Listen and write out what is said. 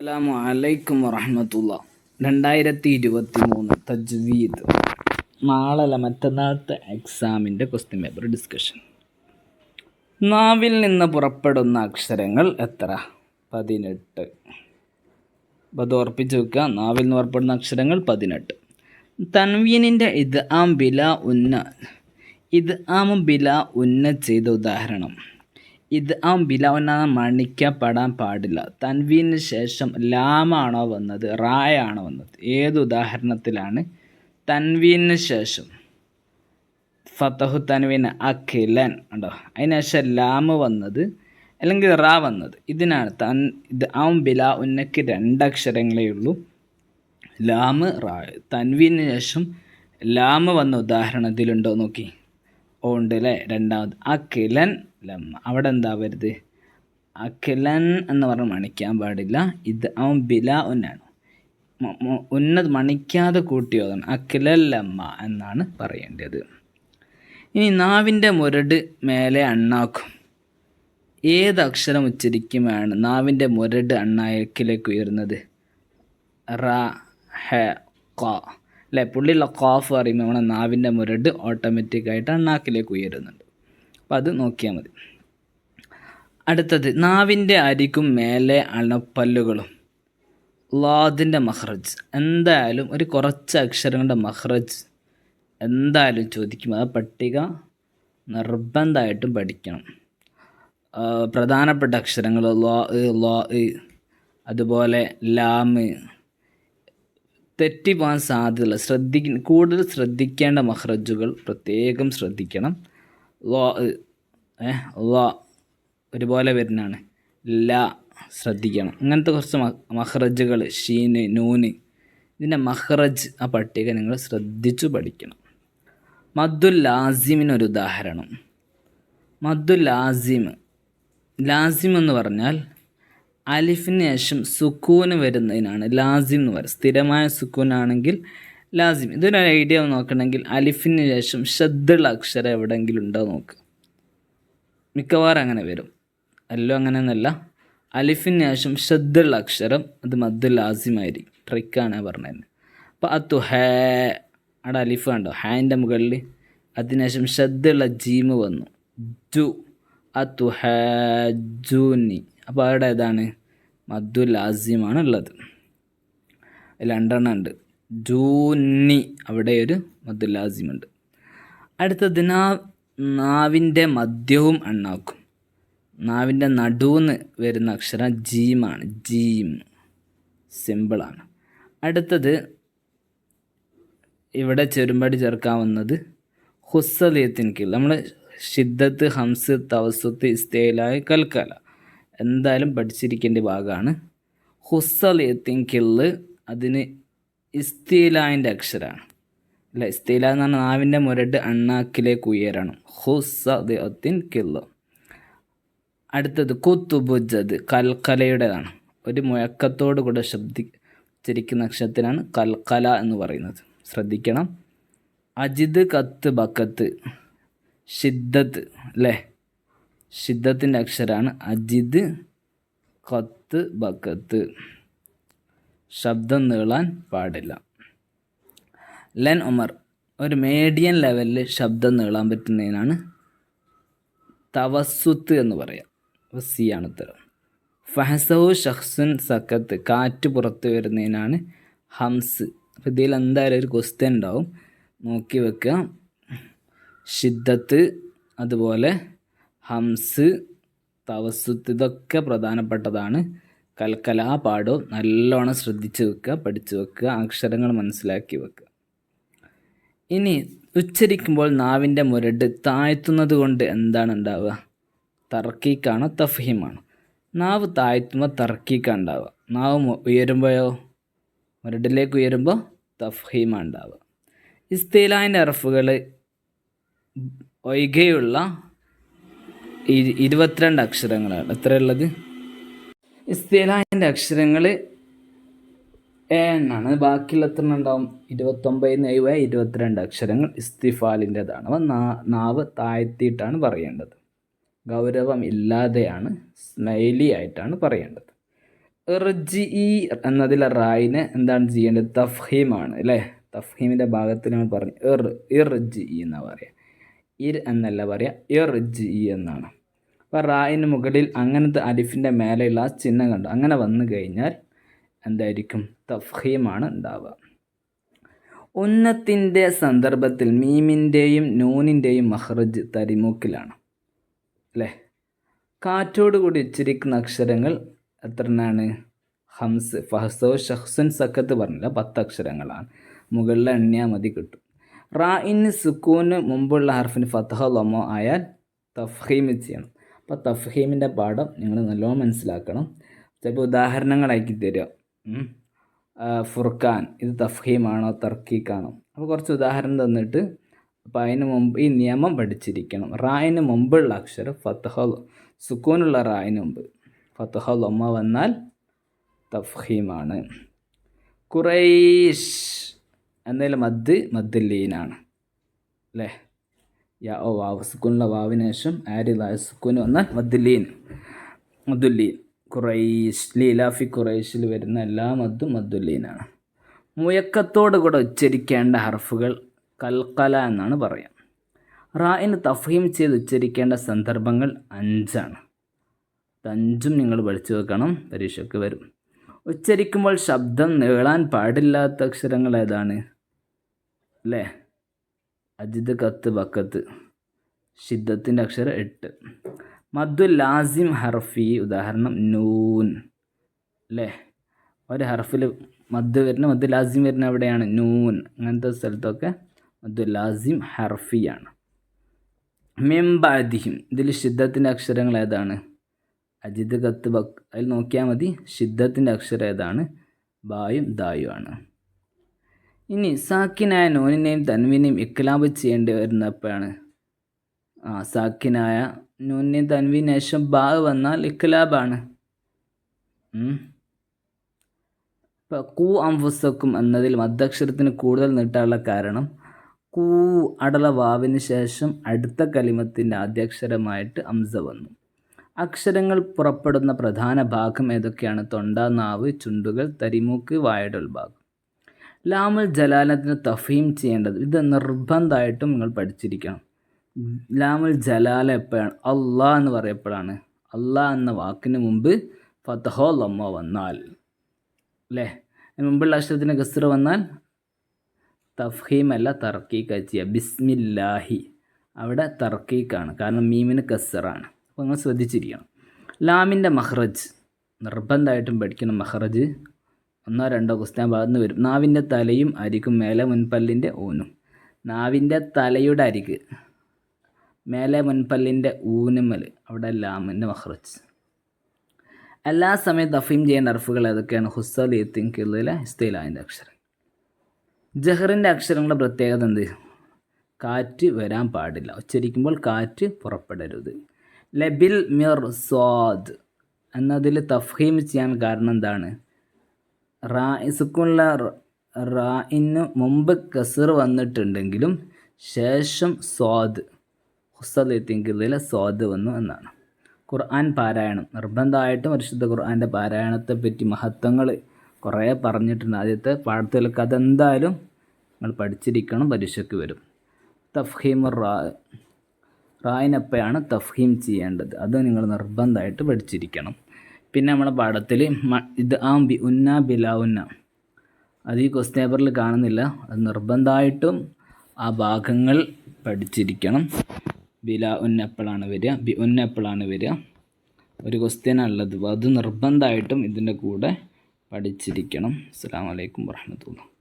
അസ്സലാമു അലൈക്കും വറഹമത്തുള്ള. രണ്ടായിരത്തി ഇരുപത്തി മൂന്ന് തജ്വീദ്. നാളല്ല മറ്റന്നാളത്തെ എക്സാമിന്റെ ക്വസ്റ്റ്യൻ പേപ്പർ ഡിസ്കഷൻ നാവിൽ നിന്ന് പുറപ്പെടുന്ന അക്ഷരങ്ങൾ എത്ര? പതിനെട്ട്. അപ്പോൾ അത് വെക്കുക. നാവിൽ നിന്ന് പുറപ്പെടുന്ന അക്ഷരങ്ങൾ പതിനെട്ട്. തൻവീനിന്റെ ഇത് ആം ബില ഉന്ന ഇത് ആം ബില ഉന്ന ചെയ്ത ഉദാഹരണം. ഇത് ആ ബിലാവുന്ന മണിക്കപ്പെടാൻ പാടില്ല. തൻവീന് ശേഷം ലാമാണോ വന്നത് റായാണോ വന്നത്? ഏത് ഉദാഹരണത്തിലാണ്? തൻവീന് ശേഷം. ഫത്തഹു തൻവീൻ അഖിലൻ ഉണ്ടോ? അതിന് ശേഷം ലാമ് വന്നത് അല്ലെങ്കിൽ റാ വന്നത്. ഇതിനാണ് തൻ ഇത് ആ ബില ഉന്നക്ക് രണ്ടക്ഷരങ്ങളേ ഉള്ളൂ. ലാമ് റാ. തൻവീന് ശേഷം ലാമ് വന്ന ഉദാഹരണത്തിലുണ്ടോ? നോക്കി. ഉണ്ട് അല്ലേ രണ്ടാമത് അഖിലൻ ലമ്മ. അവിടെ എന്താ വരുത് അഖിലൻ എന്ന് പറഞ്ഞ് മണിക്കാൻ പാടില്ല. ഇത് അവൻ ബില ഉന്നാണ്. ഉന്നത് മണിക്കാതെ കൂട്ടിയോതാണ് അഖിലൻ ലമ്മ എന്നാണ് പറയേണ്ടത്. ഇനി നാവിന്റെ മുരട് മേലെ അണ്ണാക്കും. ഏത് അക്ഷരം ഉച്ചരിക്കുമാണ് നാവിന്റെ മുരട് അണ്ണാക്കിലേക്ക് ഉയരുന്നത് റ ഹ ക അല്ലേ? പുള്ളിയുള്ള കോഫ് പറയുമ്പോൾ നമ്മുടെ നാവിന്റെ മുരട് ഓട്ടോമാറ്റിക്കായിട്ട് അണ്ണാക്കിലേക്ക് ഉയരുന്നുണ്ട് അപ്പോൾ അത് നോക്കിയാൽ മതി. അടുത്തത് നാവിന്റെ അരിക്കും മേലെ അണപ്പല്ലുകളും. ലാദിന്റെ മഹ്റജ് എന്തായാലും ഒരു കുറച്ച് അക്ഷരങ്ങളുടെ മഹ്റജ് എന്തായാലും ചോദിക്കും. ആ പട്ടിക നിർബന്ധമായിട്ടും പഠിക്കണം. പ്രധാനപ്പെട്ട അക്ഷരങ്ങൾ ലോ ലോ അതുപോലെ ലാമ് തെറ്റിപ്പോകാൻ സാധ്യതയുള്ള ശ്രദ്ധി കൂടുതൽ ശ്രദ്ധിക്കേണ്ട മഹ്റജുകൾ പ്രത്യേകം ശ്രദ്ധിക്കണം. ലോ ലോ ഒരുപോലെ വരുന്നതാണ്. ല ശ്രദ്ധിക്കണം. അങ്ങനത്തെ കുറച്ച് മഹ്റജുകൾ ഷീന് നൂന് ഇതിന്റെ മഹ്റജ് ആ പട്ടിക നിങ്ങൾ ശ്രദ്ധിച്ചു പഠിക്കണം. മദ്ദുൽ ലാസിമിനൊരു ഉദാഹരണം. മദ്ദുൽ ലാസിം ലാസിം എന്ന് പറഞ്ഞാൽ അലിഫിന് ശേഷം സുക്കൂന് വരുന്നതിനാണ്. ലാസിം എന്ന് പറയുന്നത് സ്ഥിരമായ സുക്കൂനാണെങ്കിൽ ലാസിം. ഇതൊരു ഐഡിയ നോക്കണമെങ്കിൽ അലിഫിന് ശേഷം ഷദ്ദുള്ള അക്ഷരം എവിടെയെങ്കിലും ഉണ്ടോ നോക്ക്. മിക്കവാറും അങ്ങനെ വരും. അല്ലോ അങ്ങനെയൊന്നല്ല അലിഫിന് ശേഷം ഷദ്ദുള്ള അക്ഷരം അത് മദ്ദുൽ ലാസിമായിരിക്കും ട്രിക്കാണ് പറഞ്ഞത്. അപ്പോൾ അത്തു ഹേ അവിടെ അലിഫ് കണ്ടോ? ഹാന്റെ മുകളിൽ അതിനുശേഷം ഷദ്ദുള്ള ജീമ് വന്നു. ജു അത്തു ഹേ ജൂനി. അപ്പോൾ അവിടെ ഏതാണ് മധു ലാസ്യമാണ് ഉള്ളത് രണ്ടെണ്ണം ഉണ്ട്. ജൂനി അവിടെ ഒരു മധു ലാസ്യമുണ്ട് അടുത്തത് നാ നാവിന്റെ മധ്യവും അണ്ണാക്കും. നാവിന്റെ നടുവെന്ന് വരുന്ന അക്ഷരം ജീമാണ്. ജീം. സിമ്പിളാണ്. അടുത്തത് ഇവിടെ ചെറുമ്പടി ചേർക്കാവുന്നത് ഹുസ്സലിയത്തിൻ കീഴിൽ. നമ്മൾ ഷിദ്ദത്ത് ഹംസ് തവസുത്ത് ഇസ്തേലായ കൽക്കല. എന്തായാലും പഠിച്ചിരിക്കേണ്ട ഭാഗമാണ്. ഹുസ്സലിയത്തിൻ എത്തിങ്കിൾ അതിന് ഇസ്തീലാന്റെ അക്ഷരമാണ് അല്ല? ഇസ്തീല എന്ന് പറഞ്ഞാൽ നാവിന്റെ മുരട് അണ്ണാക്കിലേക്ക് ഉയരണം. ഹുസ്സലിയത്തിൻ കിള്ള് അടുത്തത് കുത്തുബുജത് കൽക്കലയുടേതാണ്. ഒരു മുഴക്കത്തോടു കൂടെ ശബ്ദി ഉച്ചരിക്കുന്ന അക്ഷരത്തിനാണ് കൽക്കല എന്ന് പറയുന്നത്. ശ്രദ്ധിക്കണം. അജിത് കത്ത് ബക്കത്ത് ഷിദ്ദത്ത് അല്ലേ? ഷിദ്ദത്തിന്റെ അക്ഷരമാണ് അജിത് കത്ത് ബക്കത്ത്. ശബ്ദം നീളാൻ പാടില്ല. ലെൻ ഉമർ ഒരു മീഡിയം ലെവലിൽ ശബ്ദം നീളാൻ പറ്റുന്നതിനാണ് തവസുത്ത് എന്ന് പറയാം. സിയാണ് ഉത്തരം ഫഹസവു ഷഹ്സുൻ സക്കത്ത് കാറ്റ് പുറത്ത് വരുന്നതിനാണ് ഹംസ്. അപ്പോൾ ഇതിൽ എന്തായാലും ഒരു ക്വസ്റ്റ്യൻ ഉണ്ടാവും. നോക്കി വെക്കുക ഷിദ്ദത്ത് അതുപോലെ ഹംസ് തവസുത്ത് ഇതൊക്കെ പ്രധാനപ്പെട്ടതാണ്. കൽക്കല പാടോ നല്ലോണം ശ്രദ്ധിച്ച് വെക്കുക പഠിച്ചു വെക്കുക അക്ഷരങ്ങൾ മനസ്സിലാക്കി വെക്കുക. ഇനി ഉച്ചരിക്കുമ്പോൾ നാവിന്റെ മുരട് താഴ്ത്തുന്നത് കൊണ്ട് എന്താണ് ഉണ്ടാവുക? തർക്കീക്കാണോ തഫഹീമാണോ? നാവ് താഴ്ത്തുമ്പോൾ തർക്കീക്കാണ് ഉണ്ടാവുക. നാവ് ഉയരുമ്പോഴോ? മുരടിലേക്ക് ഉയരുമ്പോൾ തഫഹീമാണ് ഉണ്ടാവുക. ഇസ്തീലാന്റെ അറഫുകൾ ഒഴികെയുള്ള ഇരു- ഇരുപത്തിരണ്ട് അക്ഷരങ്ങളാണ്. എത്രയുള്ളത്? ഇസ്തേലാഹിന്റെ അക്ഷരങ്ങൾ എണ്ണാണ് ബാക്കിയുള്ള എത്ര ഉണ്ടാവും ഇരുപത്തൊമ്പതിന് എഴുപത് ഇരുപത്തിരണ്ട് അക്ഷരങ്ങൾ ഇസ്തിഫാലിന്റെതാണ് അപ്പം നാ നാവ് താഴ്ത്തിയിട്ടാണ് പറയേണ്ടത്. ഗൗരവം ഇല്ലാതെയാണ് സ്മൈലി ആയിട്ടാണ് പറയേണ്ടത്. ഇർജി എന്നതിലെ റായിന് എന്താണ് ചെയ്യേണ്ടത്? തഫ്ഹീമാണ് അല്ലേ? തഫ്ഹീമിന്റെ ഭാഗത്തിൽ നമ്മൾ പറഞ്ഞു ഇർ ഇർജി എന്നാണ് പറയുക ഇർ എന്നല്ല പറയുക ഇർജി എന്നാണ്. അപ്പോൾ റായിന് മുകളിൽ അങ്ങനത്തെ അലിഫിന്റെ മേലെയുള്ള ആ ചിഹ്നം കണ്ടു. അങ്ങനെ വന്നു കഴിഞ്ഞാൽ എന്തായിരിക്കും? തഫ്ഹീമാണ് ഉണ്ടാവുക. ഉന്നത്തിന്റെ സന്ദർഭത്തിൽ മീമിന്റെയും നൂനിന്റെയും മഹ്റജ് തരിമൂക്കിലാണ്. അല്ലേ? കാറ്റോടുകൂടി ഉച്ചരിക്കുന്ന അക്ഷരങ്ങൾ എത്ര എണ്ണാണ് ഹംസ് ഫഹസോ ഷഹ്സുൻ സക്കത്ത് പറഞ്ഞില്ല. പത്ത് അക്ഷരങ്ങളാണ്. മുകളിൽ എണ്ണിയാൽ മതി കിട്ടും. റായിന് സുക്കൂന് മുമ്പുള്ള ഹർഫിന് ഫത്തഹ ലൊമോ ആയാൽ തഫ്ഹീം ചെയ്യണം. അപ്പോൾ തഫ്ഹീമിന്റെ പാഠം നിങ്ങൾ നല്ലോണം മനസ്സിലാക്കണം. ചിലപ്പോൾ ഉദാഹരണങ്ങളാക്കി തരിക ഫുർഖാൻ ഇത് തഫ്ഹീമാണോ തർക്കീക്കാണോ? അപ്പോൾ കുറച്ച് ഉദാഹരണം തന്നിട്ട് അപ്പോൾ അതിന് മുമ്പ് ഈ നിയമം പഠിച്ചിരിക്കണം. റായിന് മുമ്പുള്ള അക്ഷരം ഫത്തഹ സുക്കൂനുള്ള റായിന് മുമ്പ്. ഫത്തഹ ലൊമ്മ വന്നാൽ തഫ്ഹീമാണ്. ഖുറൈഷ് എന്നതിൽ മദ് മദ്ദുല്ലീനാണ് അല്ലേ? യാ ഓ വാവ് സുക്കുനുള്ള വാവിന് ശേഷം ആരിലായ സുക്കൂന് വന്നാൽ മദ്ദുലീൻ മദ്ദുല്ലീൻ. ഖുറൈഷ് ലീലാഫി ഖുറൈഷിൽ വരുന്ന എല്ലാ മദ്ദും മദ്ദുല്ലീനാണ്. മുയക്കത്തോടു കൂടെ ഉച്ചരിക്കേണ്ട ഹർഫുകൾ കൽക്കല എന്നാണ് പറയാം. റായിന് തഫീം ചെയ്ത് ഉച്ചരിക്കേണ്ട സന്ദർഭങ്ങൾ അഞ്ചാണ്. അഞ്ചും നിങ്ങൾ പഠിച്ചു വെക്കണം പരീക്ഷയ്ക്ക് വരും. ഉച്ചരിക്കുമ്പോൾ ശബ്ദം നീളാൻ പാടില്ലാത്ത അക്ഷരങ്ങൾ ഏതാണ്? അല്ലേ? അജിത് കത്ത് ബക്കത്ത് ഷിദ്ദത്തിന്റെ അക്ഷരം എട്ട്. മദ്ദു ലാസിം ഹർഫി. ഉദാഹരണം നൂൻ. അല്ലേ ഒരു ഹർഫിൽ മദ് വരുന്ന മദ്ദു ലാസിം വരുന്ന എവിടെയാണ്? നൂൻ. അങ്ങനത്തെ സ്ഥലത്തൊക്കെ മദ്ദു ലാസിം ഹർഫിയാണ് മെമ്പാദിഹിം ഇതിൽ ഷിദ്ദത്തിന്റെ അക്ഷരങ്ങൾ ഏതാണ്? അജിത് കത്ത് ബക് അതിൽ നോക്കിയാൽ മതി. ഷിദ്ദത്തിന്റെ അക്ഷരം ഏതാണ്? ബായും ദായുമാണ് ഇനി സാക്കിനായ നോനിനെയും തൻവിനെയും ഇക്കലാബ് ചെയ്യേണ്ടി വരുന്നപ്പോഴാണ്. ആ സാക്കിനായ നൂനിനെയും തൻവിന് ശേഷം ബാ വന്നാൽ ഇക്കലാബാണ് ഇപ്പം കൂ അംഫുസക്കും എന്നതിൽ മദ്ദക്ഷരത്തിന് കൂടുതൽ നീട്ടാനുള്ള കാരണം കൂ അടല വാവിന് ശേഷം അടുത്ത കലിമത്തിന്റെ ആദ്യാക്ഷരമായിട്ട് അംസ വന്നു. അക്ഷരങ്ങൾ പുറപ്പെടുന്ന പ്രധാന ഭാഗം ഏതൊക്കെയാണ്? തൊണ്ട നാവ് ചുണ്ടുകൾ തരിമൂക്ക് വായടൽ ഉൾഭാഗം ലാമുൽ ജലാലത്തിന് തഫീം ചെയ്യേണ്ടത്. ഇത് നിർബന്ധമായിട്ടും നിങ്ങൾ പഠിച്ചിരിക്കണം. ലാമുൽ ജലാല എപ്പോഴാണ്? അള്ളാ എന്ന് പറയപ്പോഴാണ് അള്ളാ എന്ന വാക്കിന് മുമ്പ് ഫത്തഹോ ലമ്മ വന്നാൽ. അല്ലേ മുമ്പുള്ള അക്ഷരത്തിന് ഗസ്ര വന്നാൽ തഫ്ഹീമല്ല തർക്കീക്ക ചെയ്യുക ബിസ്മില്ലാഹി. അവിടെ തർക്കീക്കാണ്. കാരണം മീമിന് കസറാണ് അപ്പോൾ നിങ്ങൾ ശ്രദ്ധിച്ചിരിക്കണം. ലാമിന്റെ മഹ്റജ്. നിർബന്ധമായിട്ടും പഠിക്കണം മഹ്റജ്. ഒന്നോ രണ്ടോ ക്വസ്റ്റ്യൻ ഭാഗത്ത് വരും. നാവിന്റെ തലയും അരിക്കും മേലെ മുൻപല്ലിന്റെ ഊനും നാവിന്റെ തലയുടെ അരിക്ക് മേലെ മുൻപല്ലിന്റെ ഊനുമൽ. അവിടെ ലാമിന്റെ മഹ്റച്ച് എല്ലാ സമയത്ത് തഫീം ചെയ്യേണ്ട അർഫുകൾ ഏതൊക്കെയാണ്? ഹുസ്സൽ എത്തിൻ കിള്ളിലെ ഇസ്തയിലായതിന്റെ അക്ഷരം. ജഹറിന്റെ അക്ഷരങ്ങളുടെ പ്രത്യേകത എന്ത്? കാറ്റ് വരാൻ പാടില്ല. ഉച്ചരിക്കുമ്പോൾ കാറ്റ് പുറപ്പെടരുത്. ലബിൽ മിർ സ്വാദ് എന്നതിൽ തഫീം ചെയ്യാൻ കാരണം എന്താണ്? റാ സുക്കുള്ള റായിന് മുമ്പ് കസർ വന്നിട്ടുണ്ടെങ്കിലും ശേഷം സ്വാദ് ഹുസലെത്തിങ്കിലെ സ്വാദ് വന്നു എന്നാണ്. ഖുർആൻ പാരായണം നിർബന്ധമായിട്ടും പരിശുദ്ധ ഖുർആന്റെ പാരായണത്തെ പറ്റി മഹത്വങ്ങൾ കുറേ പറഞ്ഞിട്ടുണ്ട്. ആദ്യത്തെ പാഠത്തിലൊക്കെ അതെന്തായാലും നിങ്ങൾ പഠിച്ചിരിക്കണം പരീക്ഷയ്ക്ക് വരും. തഫ്ഹീം റാ റായിനപ്പയാണ് തഫ്ഹീം ചെയ്യേണ്ടത്. അത് നിങ്ങൾ നിർബന്ധമായിട്ട് പഠിച്ചിരിക്കണം. പിന്നെ നമ്മളെ പാഠത്തിൽ ഇത് ആ ബി ഉന്ന ബില ഉന്ന. അത് ഈ ക്വസ്റ്റ്യൻ പേപ്പറിൽ കാണുന്നില്ല. അത് നിർബന്ധമായിട്ടും ആ ഭാഗങ്ങൾ പഠിച്ചിരിക്കണം. ബില ഉന്ന എപ്പോഴാണ് വരിക? ബി ഉന്ന എപ്പോഴാണ് വരിക? ഒരു ക്വസ്റ്റ്യനാണുള്ളത് അത് നിർബന്ധമായിട്ടും ഇതിന്റെ കൂടെ പഠിച്ചിരിക്കണം. അസ്സാം വലൈക്കും വർഹമത്തുള്ള